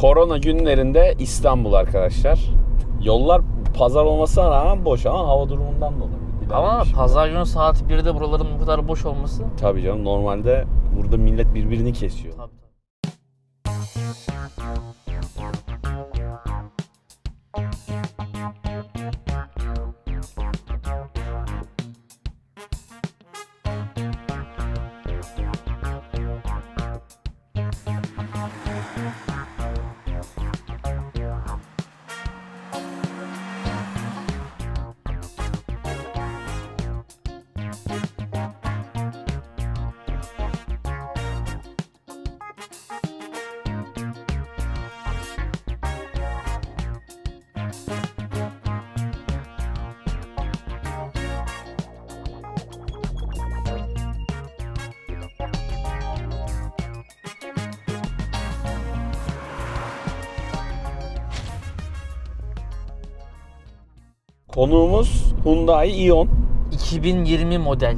Korona günlerinde İstanbul arkadaşlar. Yollar pazar olmasına rağmen boş ama hava durumundan dolayı. Ama pazar günü saat 1'de buraların bu kadar boş olması Tabii canım normalde burada millet birbirini kesiyor. tabii. Konuğumuz Hyundai Ion. 2020 model.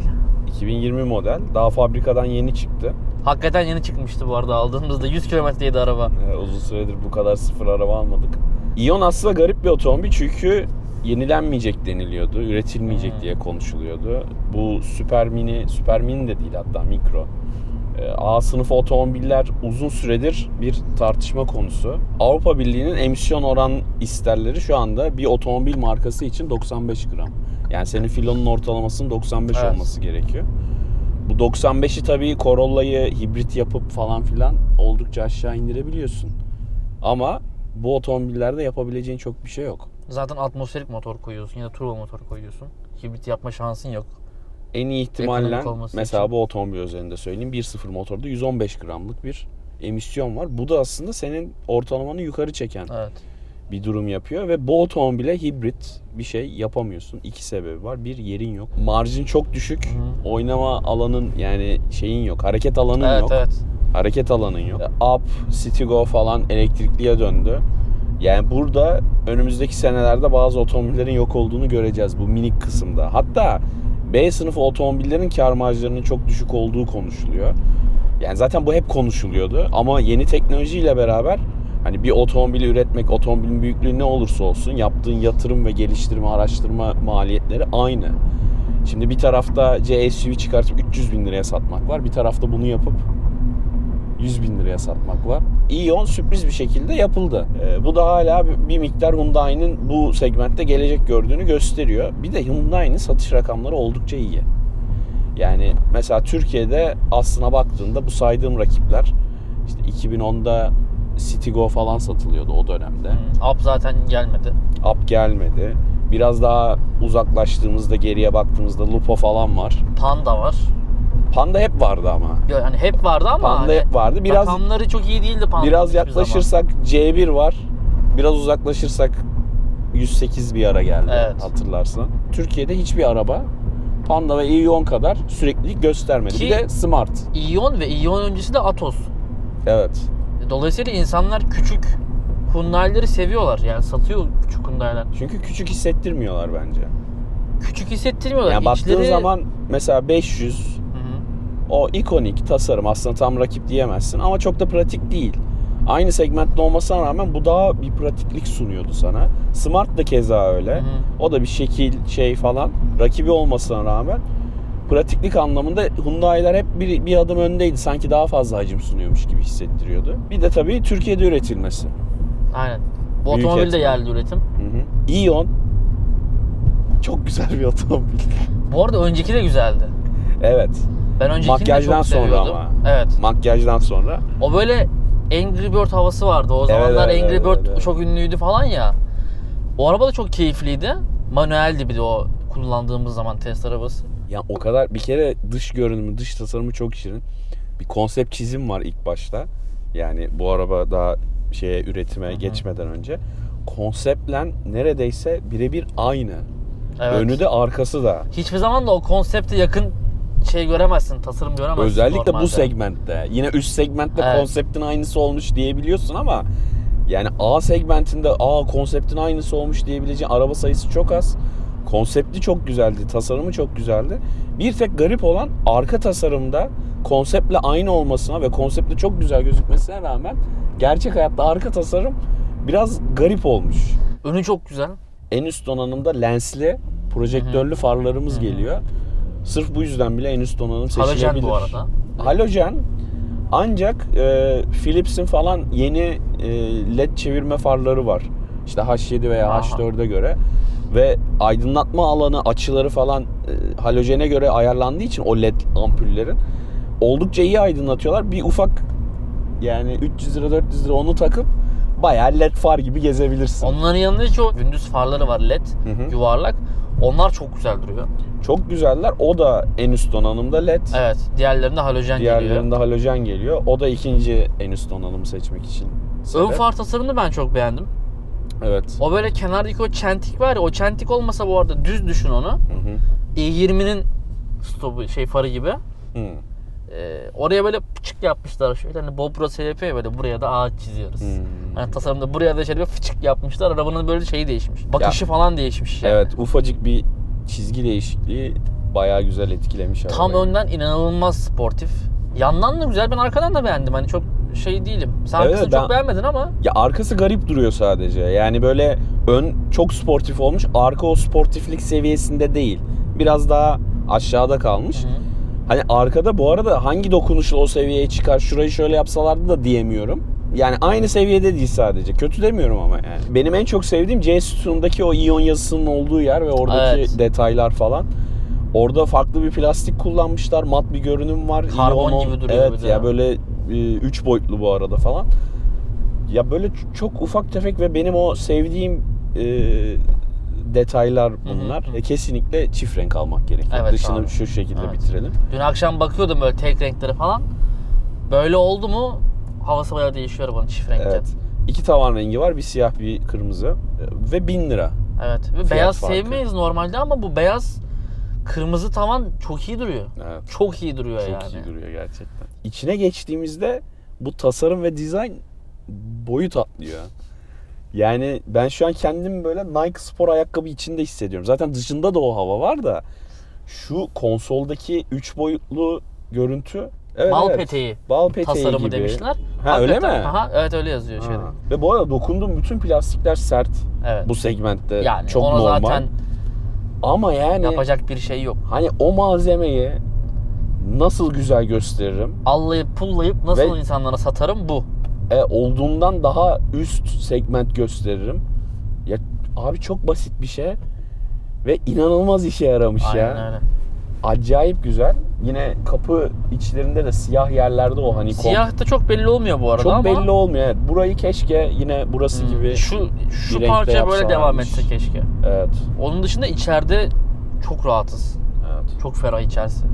2020 model. Daha fabrikadan yeni çıktı. Hakikaten yeni çıkmıştı bu arada aldığımızda 100 kilometreydi araba. Ee, uzun süredir bu kadar sıfır araba almadık. Ion aslında garip bir otomobil çünkü yenilenmeyecek deniliyordu. Üretilmeyecek Hmm. diye konuşuluyordu. Bu süper mini, süper mini de değil hatta mikro. Ee, A sınıfı otomobiller uzun süredir bir tartışma konusu. Avrupa Birliği'nin emisyon oran isterleri şu anda bir otomobil markası için 95 gram. Yani senin filonun ortalamasının 95 Evet. olması gerekiyor. Bu 95'i tabii Corolla'yı hibrit yapıp falan filan oldukça aşağı indirebiliyorsun. Ama bu otomobillerde yapabileceğin çok bir şey yok. Zaten atmosferik motor koyuyorsun ya da turbo motor koyuyorsun. Hibrit yapma şansın yok. En iyi ihtimalle mesela için. bu otomobil özelinde söyleyeyim 1.0 motorda 115 gramlık bir emisyon var. Bu da aslında senin ortalamanı yukarı çeken Evet. bir durum yapıyor ve bu otomobile hibrit bir şey yapamıyorsun. İki sebebi var. Bir yerin yok. Marjin çok düşük. Hı. Oynama alanın yani şeyin yok. Hareket alanın Evet yok. evet. Hareket alanın yok. Up, Citigo falan elektrikliye döndü. Yani burada önümüzdeki senelerde bazı otomobillerin yok olduğunu göreceğiz bu minik kısımda. Hatta B sınıfı otomobillerin kar marjlarının çok düşük olduğu konuşuluyor. Yani zaten bu hep konuşuluyordu ama yeni teknolojiyle beraber hani bir otomobili üretmek, otomobilin büyüklüğü ne olursa olsun yaptığın yatırım ve geliştirme, araştırma maliyetleri aynı. Şimdi bir tarafta C-SUV çıkartıp 300 bin liraya satmak var. Bir tarafta bunu yapıp 100 bin liraya satmak var. Ion sürpriz bir şekilde yapıldı. Ee, bu da hala bir- miktar Hyundai'nin bu segmentte gelecek gördüğünü gösteriyor. Bir de Hyundai'nin satış rakamları oldukça iyi. Yani mesela Türkiye'de aslına baktığında bu saydığım rakipler işte 2010'da Citigo falan satılıyordu o dönemde. Hı. Up zaten gelmedi. Up gelmedi. Biraz daha uzaklaştığımızda geriye baktığımızda Lupo falan var. Panda var. Panda hep vardı ama. Yo, hani hep vardı ama Panda hani hep vardı. Biraz rakamları çok iyi değildi Panda. Biraz yaklaşırsak C1 var. Biraz uzaklaşırsak 108 bir ara geldi Evet. hatırlarsan. Türkiye'de hiçbir araba Panda ve i10 kadar süreklilik göstermedi. Ki- Bir de Smart. Ion ve Ion öncesi de Atos. Evet. Dolayısıyla insanlar küçük Hyundai'leri seviyorlar. Yani satıyor küçük Hyundai'ler. Çünkü küçük hissettirmiyorlar bence. Küçük hissettirmiyorlar. Yani baktığın İçleri- zaman mesela 500 Hı hı. O ikonik tasarım aslında tam rakip diyemezsin ama çok da pratik değil. Aynı segmentte olmasına rağmen bu daha bir pratiklik sunuyordu sana. Smart da keza öyle. Hı. O da bir şekil şey falan rakibi olmasına rağmen pratiklik anlamında Hyundai'ler hep bir, bir adım öndeydi. Sanki daha fazla hacim sunuyormuş gibi hissettiriyordu. Bir de tabii Türkiye'de üretilmesi. Aynen. Bu Büyük otomobil de etmen. yerli üretim. Hı hı. Ion çok güzel bir otomobil. Bu arada önceki de güzeldi. evet. Ben öncekini Makyajdan çok sonra seviyordum. ama. Evet. Makyajdan sonra. O böyle Angry Bird havası vardı. O zamanlar evet, Angry evet, Bird evet. çok ünlüydü falan ya. O araba da çok keyifliydi. Manueldi bir de o kullandığımız zaman test arabası. Ya o kadar bir kere dış görünümü, dış tasarımı çok şirin. Bir konsept çizim var ilk başta. Yani bu araba daha şeye üretime Hı hı. geçmeden önce konseptle neredeyse birebir aynı. Evet. Önü de arkası da. Hiçbir zaman da o konsepte yakın şey göremezsin, tasarım göremezsin Özellikle normalde. bu segmentte. Yine üst segmentte Evet. konseptin aynısı olmuş diyebiliyorsun ama yani A segmentinde A konseptin aynısı olmuş diyebileceğin araba sayısı çok az. Konsepti çok güzeldi, tasarımı çok güzeldi. Bir tek garip olan arka tasarımda konseptle aynı olmasına ve konseptle çok güzel gözükmesine rağmen gerçek hayatta arka tasarım biraz garip olmuş. Önü çok güzel. En üst donanımda lensli, projektörlü farlarımız geliyor. Sırf bu yüzden bile en üst donanım seçilebilir. Halojen bu arada. Halojen ancak e, Philips'in falan yeni e, led çevirme farları var. İşte H7 veya Aha. H4'e göre ve aydınlatma alanı açıları falan e, halojene göre ayarlandığı için o led ampullerin oldukça iyi aydınlatıyorlar. Bir ufak yani 300 lira 400 lira onu takıp bayağı led far gibi gezebilirsin. Onların yanında hiç o gündüz farları var led, hı. yuvarlak. Onlar çok güzel duruyor. Çok güzeller. O da en üst donanımda led. Evet, diğerlerinde halojen geliyor. Diğerlerinde halojen geliyor. O da ikinci en üst donanımı seçmek için. Ön sebep. far tasarımını ben çok beğendim. Evet. O böyle kenardaki o çentik var ya, o çentik olmasa bu arada düz düşün onu. Hı hı. i20'nin stopu şey farı gibi. Hı. Ee, oraya böyle fıçık yapmışlar şöyle hani Bobro SP ya böyle buraya da ağaç çiziyoruz. Hmm. Hani tasarımda buraya da şöyle bir fıçık yapmışlar. Arabanın böyle şeyi değişmiş. Bakışı falan değişmiş. yani. Evet ufacık bir çizgi değişikliği bayağı güzel etkilemiş Tam arabayı. önden inanılmaz sportif. Yandan da güzel. Ben arkadan da beğendim. Hani çok şey değilim. Sen Evet, ben- çok beğenmedin ama Ya arkası garip duruyor sadece. Yani böyle ön çok sportif olmuş. Arka o sportiflik seviyesinde değil. Biraz daha aşağıda kalmış. Hı. Hani arkada bu arada hangi dokunuşla o seviyeye çıkar şurayı şöyle yapsalardı da diyemiyorum. Yani aynı seviyede değil sadece. Kötü demiyorum ama yani. Benim en çok sevdiğim C sütunundaki o iyon yazısının olduğu yer ve oradaki Evet. detaylar falan. Orada farklı bir plastik kullanmışlar. Mat bir görünüm var. Karbon İyon- gibi duruyor Evet ya böyle 3 boyutlu bu arada falan. Ya böyle çok ufak tefek ve benim o sevdiğim e, detaylar bunlar. hı. E, kesinlikle çift renk almak gerekiyor. Evet Dışını abi. şu şekilde Evet. bitirelim. dün akşam bakıyordum böyle tek renkleri falan. Böyle oldu mu havası bayağı değişiyor arabanın çift renkte. Evet. İki tavan rengi var. Bir siyah bir kırmızı. E, Ve 1000 lira. Evet. Ve beyaz farkı. sevmeyiz normalde ama bu beyaz kırmızı tavan çok iyi duruyor. Evet. Çok iyi duruyor Çok yani. iyi duruyor gerçekten. İçine geçtiğimizde bu tasarım ve dizayn boyut atlıyor. Yani ben şu an kendimi böyle Nike spor ayakkabı içinde hissediyorum. Zaten dışında da o hava var da şu konsoldaki 3 boyutlu görüntü evet, Bal evet. peteği Bal peteği tasarımı gibi. demişler. Ha öyle mi? Aha, evet öyle yazıyor şeyde. Ha. Ve bu arada dokunduğum bütün plastikler sert Evet. bu segmentte. yani çok ona normal. zaten Ama yani yapacak bir şey yok. hani o malzemeyi nasıl güzel gösteririm? Allayıp pullayıp nasıl Ve- insanlara satarım bu. E, olduğundan daha üst segment gösteririm. Ya abi çok basit bir şey ve inanılmaz işe yaramış Aynen ya. öyle. Acayip güzel. Yine kapı içlerinde de siyah yerlerde o hani Siyah da çok belli olmuyor bu arada çok ama belli olmuyor. Evet. Burayı keşke yine burası Hmm, gibi şu şu renkte parça böyle yapsalarmış. devam etse keşke. evet. Onun dışında içeride çok rahatız. Evet. Çok ferah içerisi.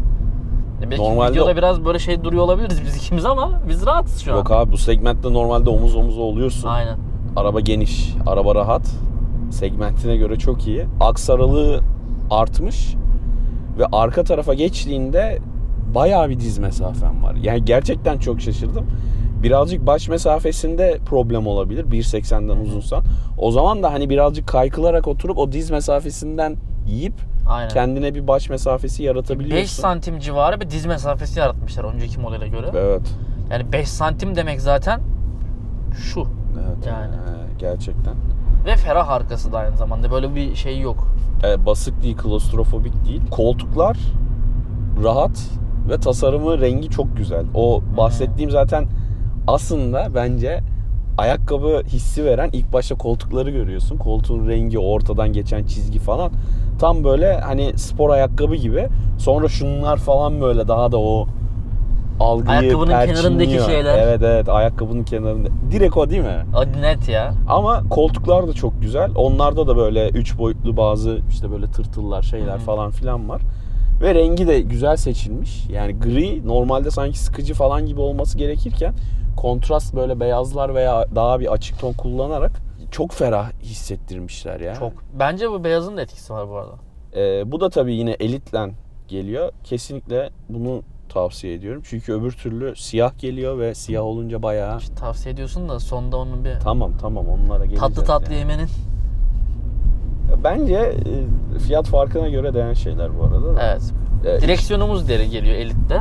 Ya belki Normalde- videoda biraz böyle şey duruyor olabiliriz biz ikimiz ama biz rahatız şu an. Yok abi bu segmentte normalde omuz omuza oluyorsun. Aynen. Araba geniş, araba rahat. Segmentine göre çok iyi. Aks aralığı artmış ve arka tarafa geçtiğinde bayağı bir diz mesafen var. Yani gerçekten çok şaşırdım. Birazcık baş mesafesinde problem olabilir 1.80'den uzunsan. O zaman da hani birazcık kaykılarak oturup o diz mesafesinden yiyip Aynen. kendine bir baş mesafesi 5 yaratabiliyorsun. santim civarı bir diz mesafesi yaratmışlar önceki modele göre. Evet. Yani 5 santim demek zaten şu. Evet. Yani. Ee, gerçekten. Ve ferah arkası da aynı zamanda. Böyle bir şey yok. e, basık değil, klostrofobik değil. Koltuklar rahat ve tasarımı rengi çok güzel. O bahsettiğim zaten aslında bence ayakkabı hissi veren ilk başta koltukları görüyorsun. Koltuğun rengi, ortadan geçen çizgi falan. Tam böyle hani spor ayakkabı gibi. Sonra şunlar falan böyle daha da o algıyı Ayakkabının kenarındaki şeyler. Evet evet ayakkabının kenarında. Direkt o değil mi? O net ya. Ama koltuklar da çok güzel. Onlarda da böyle üç boyutlu bazı işte böyle tırtıllar şeyler hı. falan filan var. Ve rengi de güzel seçilmiş. Yani gri normalde sanki sıkıcı falan gibi olması gerekirken kontrast böyle beyazlar veya daha bir açık ton kullanarak çok ferah hissettirmişler ya. Çok. Bence bu beyazın da etkisi var bu arada. Ee, bu da tabii yine elitle geliyor. Kesinlikle bunu tavsiye ediyorum. Çünkü öbür türlü siyah geliyor ve siyah olunca bayağı İşte tavsiye ediyorsun da sonunda onun bir tamam tamam onlara geleceğiz. tatlı tatlı yani. yemenin. Bence e, fiyat farkına göre değen şeyler bu arada. da. Evet. E, Direksiyonumuz deri geliyor elitte.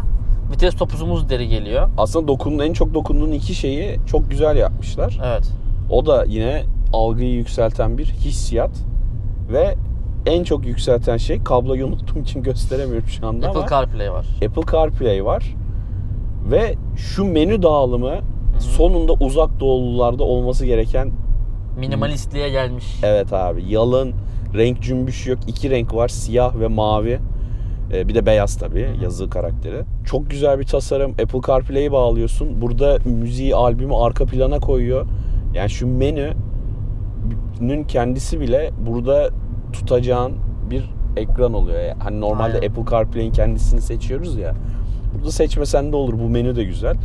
Vites topuzumuz deri geliyor. Aslında dokunduğun en çok dokunduğun iki şeyi çok güzel yapmışlar. Evet. O da yine algıyı yükselten bir hissiyat ve en çok yükselten şey kabloyu unuttuğum için gösteremiyorum şu anda Apple ama CarPlay var. Apple CarPlay var ve şu menü dağılımı sonunda uzak doğulularda olması gereken Minimalistliğe gelmiş. evet abi yalın renk cümbüşü yok iki renk var siyah ve mavi Ee, bir de beyaz tabii yazı karakteri. Çok güzel bir tasarım. Apple CarPlay'i bağlıyorsun. Burada müziği, albümü arka plana koyuyor. Yani şu menünün kendisi bile burada tutacağın bir ekran oluyor. Yani Hani normalde Aynen. Apple CarPlay'in kendisini seçiyoruz ya. Burada seçmesen de olur. Bu menü de güzel.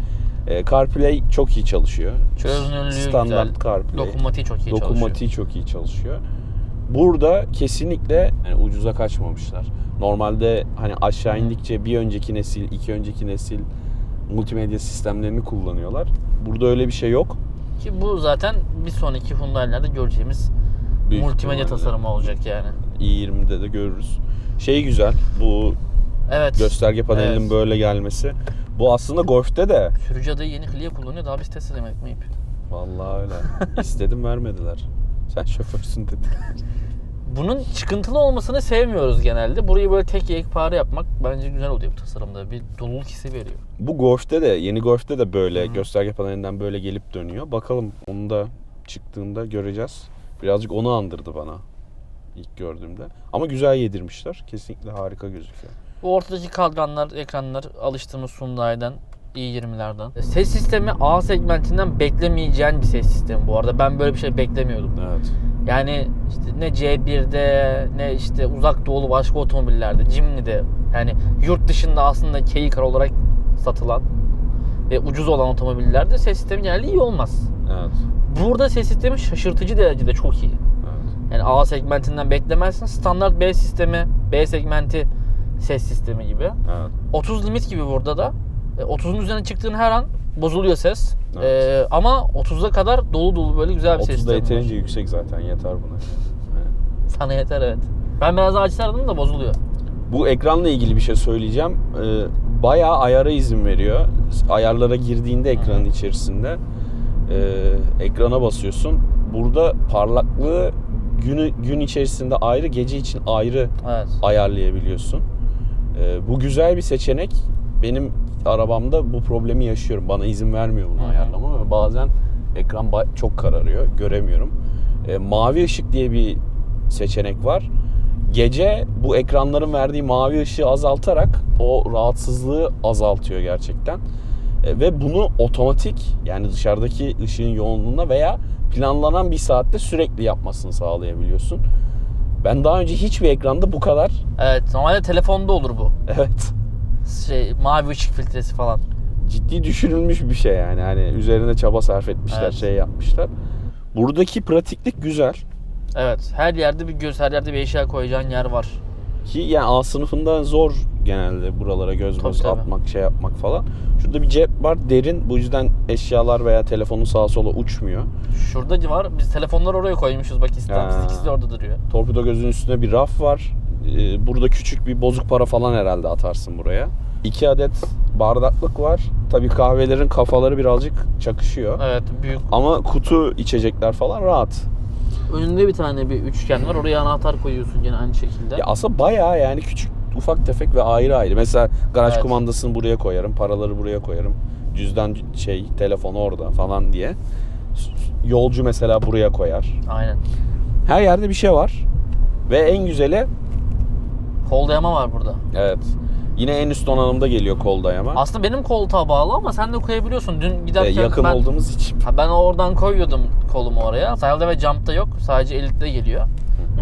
Ee, CarPlay çok iyi çalışıyor. Çözünürlüğü Standart güzel. CarPlay. Dokunmatiği çok iyi çalışıyor. Dokunmatiği çok iyi çalışıyor. Burada kesinlikle yani ucuza kaçmamışlar. Normalde hani aşağı indikçe bir önceki nesil, iki önceki nesil multimedya sistemlerini kullanıyorlar. Burada öyle bir şey yok. Ki bu zaten bir sonraki Hyundai'lerde göreceğimiz Büyük multimedya ihtimalle. tasarımı olacak yani. i20'de de görürüz. Şey güzel bu Evet. gösterge panelinin Evet. böyle gelmesi. Bu aslında Golf'te de Sürücü adayı yeni Clio kullanıyor. Daha biz test edemedik mi? vallahi öyle. İstedim vermediler. Sen şoförsün dedi. Bunun çıkıntılı olmasını sevmiyoruz genelde. Burayı böyle tek yekpare yapmak bence güzel oluyor bu tasarımda. Bir doluluk hissi veriyor. Bu Golf'te de yeni Golf'te de böyle gösterge panelinden böyle gelip dönüyor. Bakalım onu da çıktığında göreceğiz. Birazcık onu andırdı bana ilk gördüğümde. Ama güzel yedirmişler. Kesinlikle harika gözüküyor. Bu ortadaki kadranlar, ekranlar alıştığımız Hyundai'den i20'lerden. Ses sistemi A segmentinden beklemeyeceğin bir ses sistemi bu arada. Ben böyle bir şey beklemiyordum. Evet. Yani işte ne C1'de ne işte uzak doğulu başka otomobillerde, Jimny'de yani yurt dışında aslında K-Car olarak satılan ve ucuz olan otomobillerde ses sistemi genelde iyi olmaz. Evet. Burada ses sistemi şaşırtıcı derecede çok iyi. Evet. Yani A segmentinden beklemezsin. Standart B sistemi, B segmenti ses sistemi gibi. Evet. 30 limit gibi burada da. E, 30'un üzerine çıktığın her an bozuluyor ses. Evet. E, ama 30'a kadar dolu dolu böyle güzel bir ses 30'da sistemi var. yeterince yüksek zaten yeter buna. Yani. Sana yeter evet. Ben biraz daha açsardım da bozuluyor. Bu ekranla ilgili bir şey söyleyeceğim. Ee, bayağı ayara izin veriyor. Ayarlara girdiğinde ekranın içerisinde e, ekrana basıyorsun. Burada parlaklığı günü gün içerisinde ayrı, gece için ayrı Evet. ayarlayabiliyorsun. Ee, bu güzel bir seçenek. Benim arabamda bu problemi yaşıyorum. Bana izin vermiyor bunu ayarlama ve bazen ekran çok kararıyor. Göremiyorum. Ee, mavi ışık diye bir seçenek var. Gece bu ekranların verdiği mavi ışığı azaltarak o rahatsızlığı azaltıyor gerçekten. Ee, ve bunu otomatik yani dışarıdaki ışığın yoğunluğuna veya planlanan bir saatte sürekli yapmasını sağlayabiliyorsun. Ben daha önce hiçbir ekranda bu kadar Evet. Normalde telefonda olur bu. evet Şey mavi ışık filtresi falan. ciddi düşünülmüş bir şey yani. Hani üzerine çaba sarf etmişler, Evet. şey yapmışlar. Buradaki pratiklik güzel. Evet. Her yerde bir göz, her yerde bir eşya koyacağın yer var. Ki yani A sınıfında zor genelde buralara göz Tabii, göz tabii. atmak, şey yapmak falan. Şurada bir cep var derin. Bu yüzden eşyalar veya telefonun sağa sola uçmuyor. Şurada var. Biz telefonları oraya koymuşuz bak. Ha. ikisi de orada duruyor. Torpido gözünün üstünde bir raf var. Ee, Burada küçük bir bozuk para falan herhalde atarsın buraya. İki adet bardaklık var. Tabii kahvelerin kafaları birazcık çakışıyor. Evet. Büyük. Ama kutu içecekler falan rahat. Önünde bir tane bir üçgen var. Oraya anahtar koyuyorsun yine aynı şekilde. Ya aslında bayağı yani küçük ufak tefek ve ayrı ayrı. Mesela garaj Evet. kumandasını buraya koyarım, paraları buraya koyarım. Cüzdan şey, telefon orada falan diye. Yolcu mesela buraya koyar. Aynen. Her yerde bir şey var. Ve en güzeli Kol dayama var burada. evet. Yine en üst donanımda geliyor kol dayama. Aslında benim koltuğa bağlı ama sen de koyabiliyorsun. Dün Ee, giderken yakın ben, olduğumuz için. Ha, ben oradan koyuyordum kolumu oraya. Sayalda ve Jump'ta yok. Sadece Elite'de geliyor.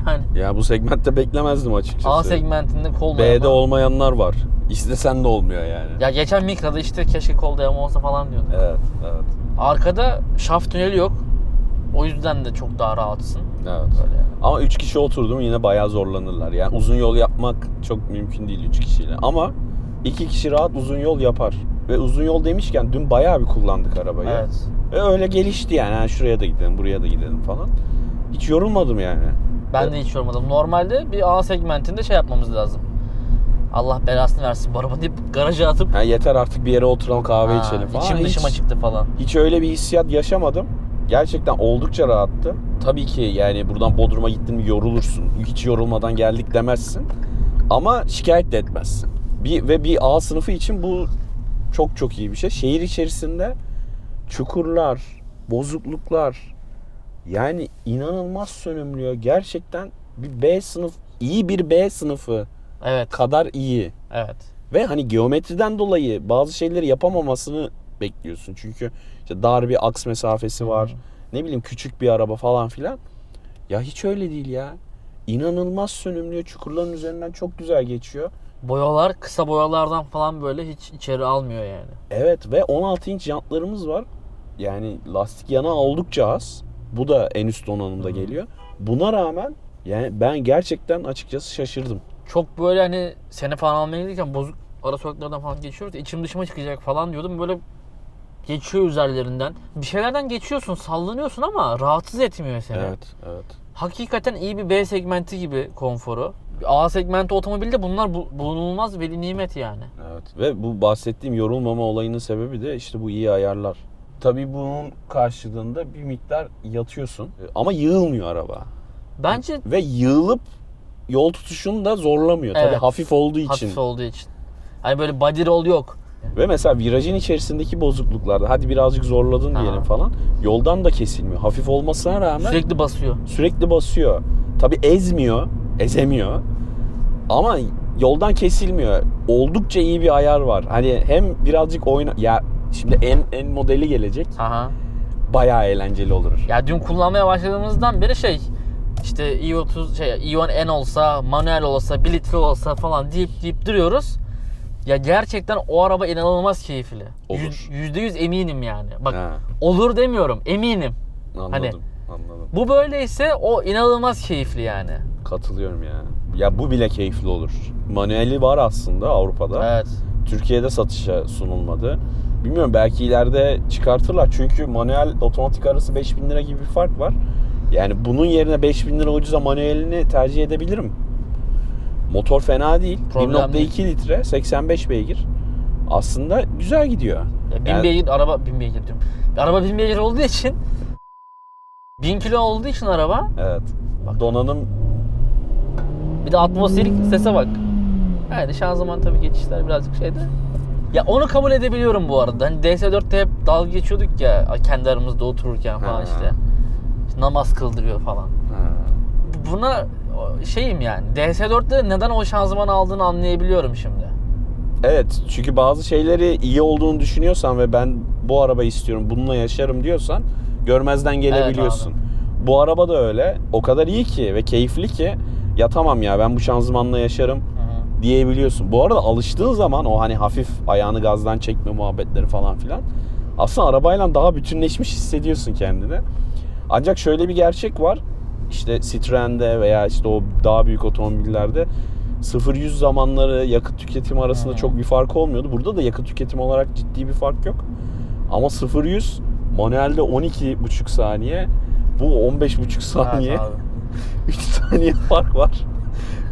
Yani Ya bu segmentte beklemezdim açıkçası. A segmentinde kol B'de dayama. olmayanlar var. İstesen de olmuyor yani. Ya geçen Mikra'da işte keşke kol dayama olsa falan diyordum. Evet, evet. Arkada şaft tüneli yok. O yüzden de çok daha rahatsın. Evet. Böyle yani. Ama 3 kişi oturdum yine bayağı zorlanırlar. Yani uzun yol yapmak çok mümkün değil 3 kişiyle. Ama 2 kişi rahat uzun yol yapar. Ve uzun yol demişken dün bayağı bir kullandık arabayı. Evet. Ve öyle gelişti yani. Ha, şuraya da gidelim, buraya da gidelim falan. Hiç yorulmadım yani. Ben de hiç yormadım. Normalde bir A segmentinde şey yapmamız lazım. Allah belasını versin bu araba deyip garaja atıp Ha, yeter artık bir yere oturalım kahve Ha, içelim falan. içim Hiç- dışıma çıktı falan. Hiç öyle bir hissiyat yaşamadım. Gerçekten oldukça rahattı. Tabii ki yani buradan Bodrum'a gittin mi yorulursun. Hiç yorulmadan geldik demezsin. Ama şikayet de etmezsin. Bir, ve bir A sınıfı için bu çok çok iyi bir şey. Şehir içerisinde çukurlar, bozukluklar yani inanılmaz sönümlüyor. Gerçekten bir B sınıf, iyi bir B sınıfı Evet. kadar iyi. Evet. Ve hani geometriden dolayı bazı şeyleri yapamamasını bekliyorsun. Çünkü işte dar bir aks mesafesi var. Ne bileyim küçük bir araba falan filan. Ya hiç öyle değil ya. İnanılmaz sönümlüyor. Çukurların üzerinden çok güzel geçiyor. Boyalar kısa boyalardan falan böyle hiç içeri almıyor yani. Evet ve 16 inç jantlarımız var. Yani lastik yanağı oldukça az. Bu da en üst donanımda geliyor. Buna rağmen yani ben gerçekten açıkçası şaşırdım. Çok böyle hani sene falan almaya giderken bozuk ara sokaklardan falan geçiyoruz. içim dışıma çıkacak falan diyordum. Böyle geçiyor üzerlerinden. Bir şeylerden geçiyorsun, sallanıyorsun ama rahatsız etmiyor seni. Evet, evet. Hakikaten iyi bir B segmenti gibi konforu. A segmenti otomobilde bunlar bu- bulunulmaz bir nimet yani. Evet. Ve bu bahsettiğim yorulmama olayının sebebi de işte bu iyi ayarlar. Tabii bunun karşılığında bir miktar yatıyorsun. Ama yığılmıyor araba. Bence Ve yığılıp yol tutuşunu da zorlamıyor. Tabii Evet. hafif olduğu için. hafif olduğu için. Hani böyle body roll yok. Ve mesela virajın içerisindeki bozukluklarda hadi birazcık zorladın Ha. diyelim falan. Yoldan da kesilmiyor. Hafif olmasına rağmen sürekli, Sürekli basıyor. basıyor. Tabii ezmiyor, ezemiyor. Ama yoldan kesilmiyor. Oldukça iyi bir ayar var. Hani hem birazcık oyna ya şimdi en en modeli gelecek. Aha. Bayağı eğlenceli olur. Ya dün kullanmaya başladığımızdan beri şey işte i30 şey i10 N olsa, manuel olsa, 1 litre olsa falan deyip deyip duruyoruz. Ya gerçekten o araba inanılmaz keyifli. Olur. Yüz- Yüzde yüz eminim yani. Bak Ha, olur demiyorum eminim. anladım. Hani- Anladım. Bu böyleyse o inanılmaz keyifli yani. Katılıyorum ya. Ya bu bile keyifli olur. Manueli var aslında Avrupa'da. Evet. Türkiye'de satışa sunulmadı. Bilmiyorum belki ileride çıkartırlar. Çünkü manuel otomatik arası 5000 lira gibi bir fark var. Yani bunun yerine 5000 lira ucuza manuelini tercih edebilirim. Motor fena değil. Problem 1.2 litre 85 beygir. Aslında güzel gidiyor. Ya bin Yani- beygir araba bin beygir diyorum. Araba bin beygir olduğu için 1000 kilo olduğu için araba Evet. Donanım bir de atmosferik sese bak. Yani şanzıman tabii geçişler birazcık şeyde. Ya onu kabul edebiliyorum bu arada. Hani DS4'te hep dalga geçiyorduk ya kendi aramızda otururken falan Ha. işte. İşte namaz kıldırıyor falan. ha, Buna şeyim yani. DS4'te neden o şanzıman aldığını anlayabiliyorum şimdi. Evet çünkü bazı şeyleri iyi olduğunu düşünüyorsan ve ben bu araba istiyorum bununla yaşarım diyorsan görmezden gelebiliyorsun. bu araba da öyle. O kadar iyi ki ve keyifli ki ya tamam ya ben bu şanzımanla yaşarım Hı hı. diyebiliyorsun. Bu arada alıştığın zaman o hani hafif ayağını gazdan çekme muhabbetleri falan filan aslında arabayla daha bütünleşmiş hissediyorsun kendini. Ancak şöyle bir gerçek var. İşte Citroen'de veya işte o daha büyük otomobillerde 0-100 zamanları yakıt tüketimi arasında Hmm. çok bir fark olmuyordu. Burada da yakıt tüketimi olarak ciddi bir fark yok. Ama 0-100 manuelde 12,5 saniye. Bu 15,5 saniye. Evet abi. 3 saniye fark var.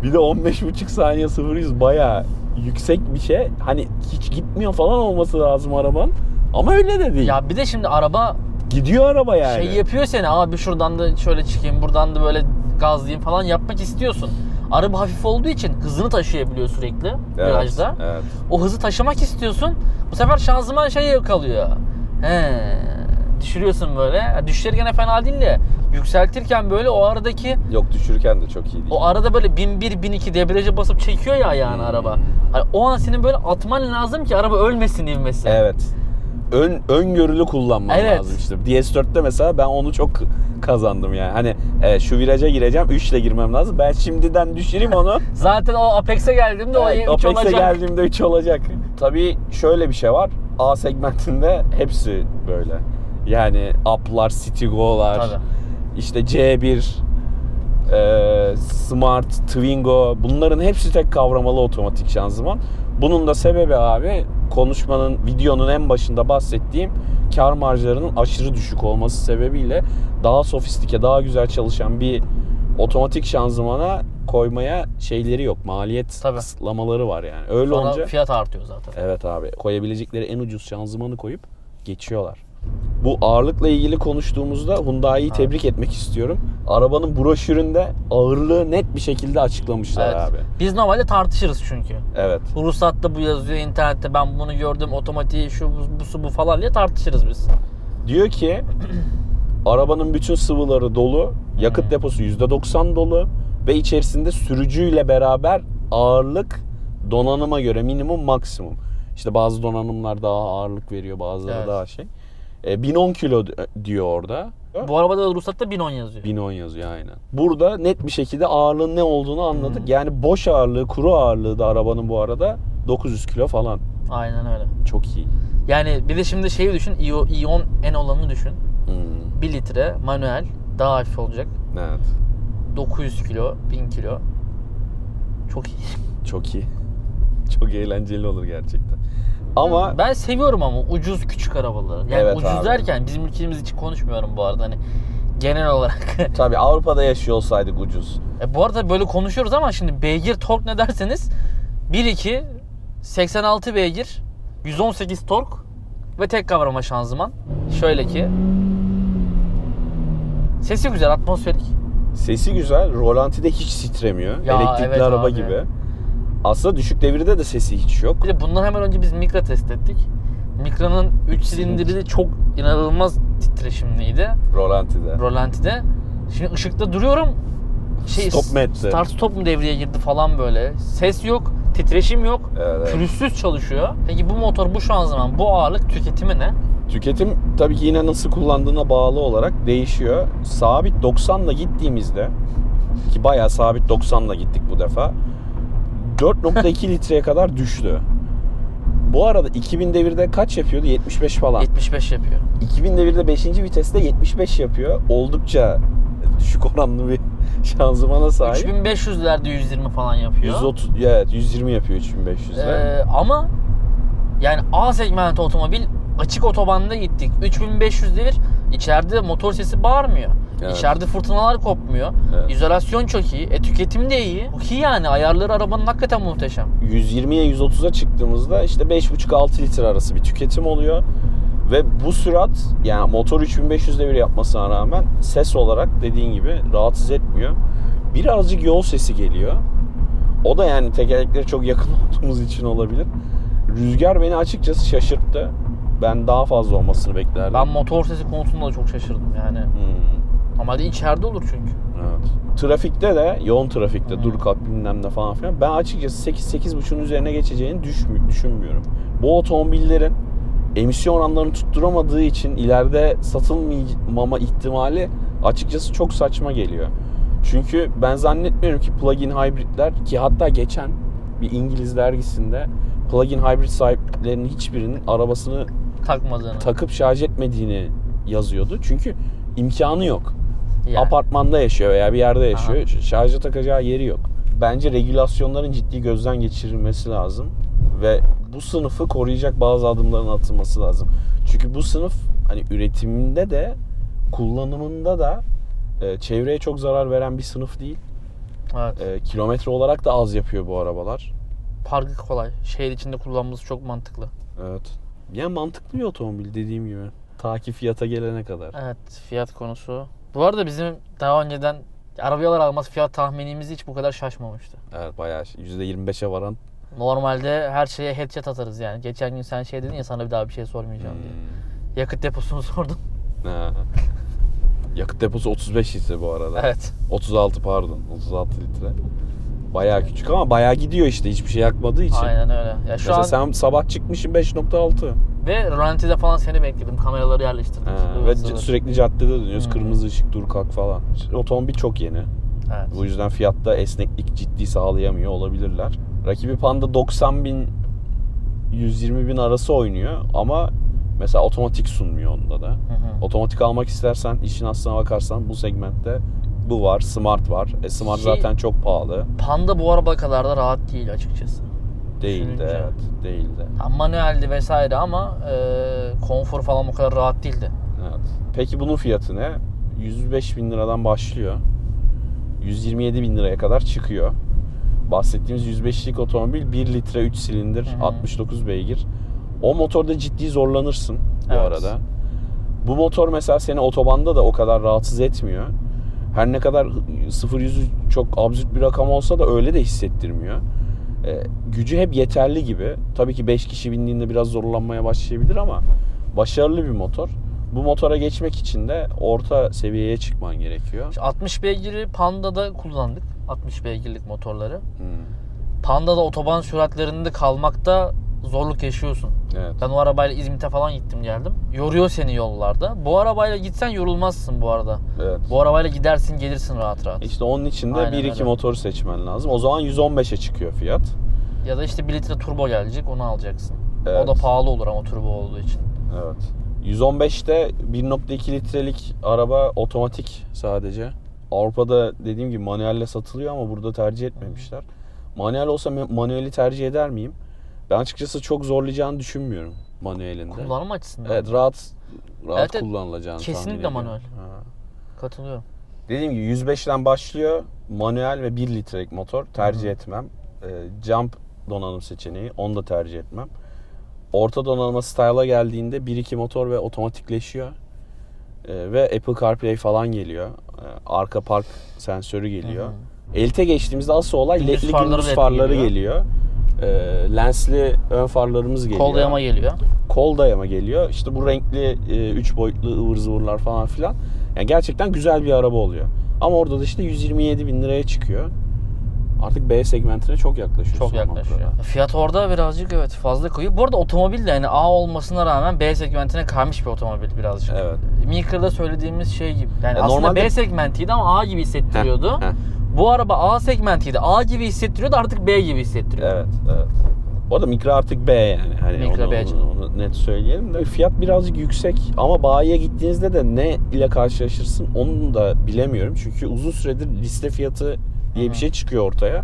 Bir de 15,5 saniye 0-100 bayağı yüksek bir şey. Hani hiç gitmiyor falan olması lazım araban. Ama öyle de değil. Ya bir de şimdi araba Gidiyor araba yani. şey yapıyor seni. Abi şuradan da şöyle çıkayım, buradan da böyle gazlayayım falan yapmak istiyorsun. Araba hafif olduğu için hızını taşıyabiliyor sürekli evet, virajda. Evet. O hızı taşımak istiyorsun. Bu sefer şanzıman şey kalıyor. He. Düşürüyorsun böyle. Gene fena değil de yükseltirken böyle o aradaki Yok düşürürken de çok iyi değil. o arada böyle 1001 1002 debriyaja basıp çekiyor ya ayağını Hmm. araba. Hani o an senin böyle atman lazım ki araba ölmesin ivmesi. Evet. Ön öngörülü kullanman Evet. lazım işte. DS4'te mesela ben onu çok kazandım yani. Hani evet, şu viraja gireceğim 3 ile girmem lazım. Ben şimdiden düşüreyim onu. Zaten o Apex'e geldiğimde o Evet, 3 Apex'e olacak. geldiğimde 3 olacak. Tabii şöyle bir şey var. A segmentinde hepsi böyle. Yani Up'lar, Citigo'lar, Tabii. işte C1, e, Smart, Twingo bunların hepsi tek kavramalı otomatik şanzıman. Bunun da sebebi abi konuşmanın, videonun en başında bahsettiğim kar marjlarının aşırı düşük olması sebebiyle daha sofistike, daha güzel çalışan bir otomatik şanzımana koymaya şeyleri yok. Maliyet Tabii. kısıtlamaları var yani. Öyle Sonra olunca fiyat artıyor zaten. Evet abi. Koyabilecekleri en ucuz şanzımanı koyup geçiyorlar. Bu ağırlıkla ilgili konuştuğumuzda Hyundai'yi tebrik etmek istiyorum. Arabanın broşüründe ağırlığı net bir şekilde açıklamışlar Evet. abi. Biz normalde tartışırız çünkü. Evet. Ruhsatta bu yazıyor, internette ben bunu gördüm, otomatiği şu bu, bu su bu falan diye tartışırız biz. Diyor ki arabanın bütün sıvıları dolu, yakıt Hmm. deposu %90 dolu ve içerisinde sürücüyle beraber ağırlık donanıma göre minimum maksimum. İşte bazı donanımlar daha ağırlık veriyor, bazıları Evet. daha şey. E, 1010 kilo diyor orada. Bu arabada da ruhsatta 1010 yazıyor. 1010 yazıyor aynen. Burada net bir şekilde ağırlığın ne olduğunu anladık. Hmm. Yani boş ağırlığı, kuru ağırlığı da arabanın bu arada 900 kilo falan. Aynen öyle. Çok iyi. Yani bir de şimdi şeyi düşün, İO- İon N olanını düşün. Hmm. 1 litre manuel daha hafif olacak. Evet. 900 kilo, 1000 kilo. Çok iyi. Çok iyi. Çok eğlenceli olur gerçekten. Ama Ben seviyorum ama ucuz küçük arabaları. Yani Evet ucuz abi. derken bizim ülkemiz için konuşmuyorum bu arada hani genel olarak. tabii Avrupa'da yaşıyor olsaydık ucuz. e, bu arada böyle konuşuyoruz ama şimdi beygir tork ne derseniz 1.2 86 beygir 118 tork ve tek kavrama şanzıman. Şöyle ki Sesi güzel, atmosferik. Sesi güzel. Rolantide hiç titremiyor. Ya, Elektrikli evet araba abi. gibi. Aslında düşük devirde de sesi hiç yok. Bir de bundan hemen önce biz Micra test ettik. Micra'nın 3 silindiri de çok inanılmaz titreşimliydi. Rolantide. Rolantide. Şimdi ışıkta duruyorum. Şey, Stop mu etti? Start stop mu devreye girdi falan böyle. Ses yok, titreşim yok. Evet. Pürüzsüz çalışıyor. Peki bu motor, bu şanzıman, bu ağırlık tüketimi ne? Tüketim tabii ki yine nasıl kullandığına bağlı olarak değişiyor. Sabit 90'la gittiğimizde ki bayağı sabit 90'la gittik bu defa. 4.2 litreye kadar düştü. Bu arada 2000 devirde kaç yapıyordu? 75 falan. 75 yapıyor. 2000 devirde 5. viteste 75 yapıyor. Oldukça düşük oranlı bir şanzımana sahip. 3500'lerde 120 falan yapıyor. 130 evet 120 yapıyor 3500'de. Ee, ama yani A segmenti otomobil açık otobanda gittik. 3500 devir. İçeride motor sesi bağırmıyor. Evet. İçeride fırtınalar kopmuyor. Evet. İzolasyon çok iyi. E tüketim de iyi. Çok iyi yani. Ayarları arabanın hakikaten muhteşem. 120'ye 130'a çıktığımızda işte 5,5-6 litre arası bir tüketim oluyor. Ve bu sürat yani motor 3500 devir yapmasına rağmen ses olarak dediğin gibi rahatsız etmiyor. Birazcık yol sesi geliyor. O da yani tekerleklere çok yakın olduğumuz için olabilir. Rüzgar beni açıkçası şaşırttı. Ben daha fazla olmasını beklerdim. Ben motor sesi konusunda da çok şaşırdım yani. Hmm. Ama de içeride olur çünkü. Evet. Trafikte de yoğun trafikte Hı. dur kalk bilmem ne falan filan ben açıkçası 8-8.5'un üzerine geçeceğini düşmü- düşünmüyorum. Bu otomobillerin emisyon oranlarını tutturamadığı için ileride satılmama ihtimali açıkçası çok saçma geliyor. Çünkü ben zannetmiyorum ki plug-in hibritler ki hatta geçen bir İngiliz dergisinde plug-in hibrit sahiplerinin hiçbirinin arabasını Takmadığını. takıp şarj etmediğini yazıyordu. Çünkü imkanı yok yani. apartmanda yaşıyor veya bir yerde yaşıyor. Şarja takacağı yeri yok. Bence regülasyonların ciddi gözden geçirilmesi lazım ve bu sınıfı koruyacak bazı adımların atılması lazım. Çünkü bu sınıf hani üretiminde de kullanımında da e, çevreye çok zarar veren bir sınıf değil. Evet. E, kilometre olarak da az yapıyor bu arabalar. Parkı kolay. Şehir içinde kullanması çok mantıklı. Evet. Yani mantıklı bir otomobil dediğim gibi. Ta ki fiyata gelene kadar. Evet fiyat konusu. Bu arada bizim daha önceden arabalar almaz fiyat tahminimiz hiç bu kadar şaşmamıştı. Evet bayağı %25'e varan. Normalde her şeye headshot atarız yani. Geçen gün sen şey dedin ya sana bir daha bir şey sormayacağım diye. Hmm. Yakıt deposunu sordum. Ha. Yakıt deposu 35 litre bu arada. Evet. 36 pardon. 36 litre. Bayağı küçük ama bayağı gidiyor işte hiçbir şey yakmadığı için. Aynen öyle. Ya şu Mesela an sen sabah çıkmışsın 5.6. ve rölantide falan seni bekledim. Kameraları yerleştirdik. Ve c- sürekli caddede dönüyoruz. Hmm. Kırmızı ışık dur kalk falan. Otomobil çok yeni. Evet. Bu yüzden fiyatta esneklik ciddi sağlayamıyor olabilirler. Rakibi Panda 90 bin 120 bin arası oynuyor ama mesela otomatik sunmuyor onda da. Hı hı. Otomatik almak istersen işin aslına bakarsan bu segmentte bu var, Smart var. E Smart Ki- zaten çok pahalı. Panda bu araba kadar da rahat değil açıkçası. Değil de düşününce. evet, değil de. Ha, manueldi vesaire ama e, konfor falan o kadar rahat değildi. Evet. Peki bunun fiyatı ne? 105 bin liradan başlıyor. 127 bin liraya kadar çıkıyor. Bahsettiğimiz 105'lik otomobil 1 litre 3 silindir Hı hı. 69 beygir. O motorda ciddi zorlanırsın bu Evet. arada. Bu motor mesela seni otobanda da o kadar rahatsız etmiyor. Her ne kadar 0-100'ü çok absürt bir rakam olsa da öyle de hissettirmiyor. Ee, gücü hep yeterli gibi. Tabii ki 5 kişi bindiğinde biraz zorlanmaya başlayabilir ama başarılı bir motor. Bu motora geçmek için de orta seviyeye çıkman gerekiyor. İşte 60 beygiri Panda'da kullandık. 60 beygirlik motorları. Hmm, Panda'da otoban süratlerinde kalmakta zorluk yaşıyorsun. evet. Ben o arabayla İzmit'e falan gittim geldim. Yoruyor seni yollarda. Bu arabayla gitsen yorulmazsın bu arada. evet. Bu arabayla gidersin gelirsin rahat rahat. İşte onun için de Aynen 1-2 öyle. motoru seçmen lazım. O zaman 115'e çıkıyor fiyat. Ya da işte 1 litre turbo gelecek onu alacaksın. Evet. O da pahalı olur ama turbo olduğu için. Evet. 115'te 1.2 litrelik araba otomatik sadece. Avrupa'da dediğim gibi manuelle satılıyor ama burada tercih etmemişler. Manuel olsa ma- manueli tercih eder miyim? Ben açıkçası çok zorlayacağını düşünmüyorum manuelinde. Kullanım açısından. Evet rahat rahat Evet, kullanılacağını Kesinlikle manuel. Ha. Katılıyorum. Dediğim gibi 105'ten başlıyor. Manuel ve 1 litrelik motor tercih etmem. Ee, jump donanım seçeneği onu da tercih etmem. Orta donanıma style'a geldiğinde 1-2 motor ve otomatikleşiyor. Ee, ve Apple CarPlay falan geliyor. Ee, arka park sensörü geliyor. Elite geçtiğimizde asıl olay Gündüz ledli farları gündüz ledli farları geliyor. geliyor. Ee, lensli ön farlarımız geliyor. Kol dayama geliyor. kol dayama geliyor. İşte bu renkli 3 boyutlu ıvır zıvırlar falan filan. Yani gerçekten güzel bir araba oluyor. Ama orada da işte 127 bin liraya çıkıyor. Artık B segmentine çok yaklaşıyor. Çok yaklaşıyor. noktada. Fiyat orada birazcık evet fazla koyuyor. Bu arada otomobil de yani A olmasına rağmen B segmentine kaymış bir otomobil birazcık. Evet. Micra'da söylediğimiz şey gibi. Yani Ya aslında normalde- B segmentiydi ama A gibi hissettiriyordu. Heh, heh. Bu araba A segmentiydi. A gibi hissettiriyordu artık B gibi hissettiriyor. Evet, evet. O da Micra artık B yani. Hani Micra onu, B onu- onu net söyleyelim de fiyat birazcık yüksek ama bayiye gittiğinizde de ne ile karşılaşırsın onu da bilemiyorum. Çünkü uzun süredir liste fiyatı diye Hı bir şey çıkıyor ortaya.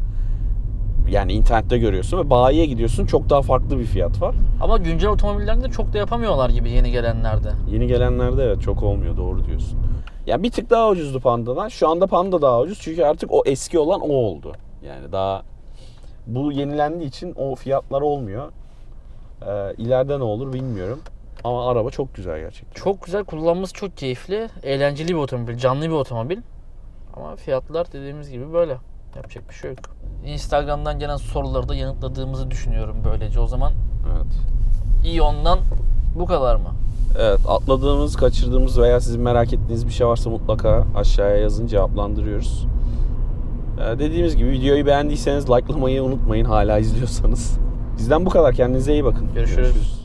Yani internette görüyorsun ve bayiye gidiyorsun çok daha farklı bir fiyat var. Ama güncel otomobillerinde çok da yapamıyorlar gibi yeni gelenlerde. Yeni gelenlerde evet çok olmuyor doğru diyorsun. Ya bir tık daha ucuzdu Panda'dan. Şu anda Panda daha ucuz çünkü artık o eski olan o oldu. Yani daha bu yenilendiği için o fiyatlar olmuyor. Ee, ileride ne olur bilmiyorum. Ama araba çok güzel gerçekten. Çok güzel kullanması çok keyifli. Eğlenceli bir otomobil, canlı bir otomobil. Ama fiyatlar dediğimiz gibi böyle. Yapacak bir şey yok. Instagram'dan gelen soruları da yanıtladığımızı düşünüyorum böylece. O zaman Evet. İyon'dan bu kadar mı? Evet atladığımız, kaçırdığımız veya sizin merak ettiğiniz bir şey varsa mutlaka aşağıya yazın cevaplandırıyoruz. Ee, dediğimiz gibi videoyu beğendiyseniz likelamayı unutmayın hala izliyorsanız. Bizden bu kadar. Kendinize iyi bakın. Görüşürüz.